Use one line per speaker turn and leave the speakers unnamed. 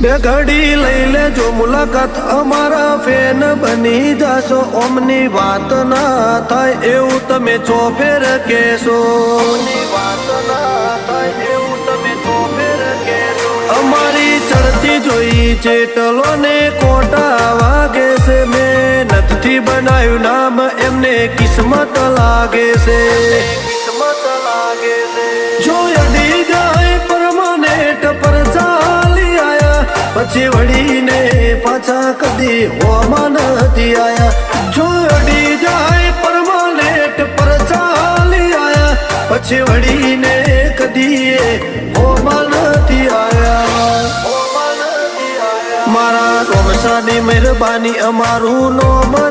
બે ઘડી લઈ લેજો મુલાકાત. અમારા ફેન બની જાશો. ઓમની વાત ના થાય એવું તમે તમે ચોફેર કેશો અમારી ચડતી જોઈ ચેટલો ને કોટા વાગે છે. મહેનતથી બનાવ્યું નામ એમને કિસ્મત લાગે છે. કિસ્મત લાગે છે. પછી વળીને પાછા કદી હોમાં નથી આયા. છોડી જાય પરમાનેટ પર ચાલી આયા. પછી વળીને કદી હોમાં નથી આયા. મારા રોમસાની મહેરબાની, અમારું નો મરે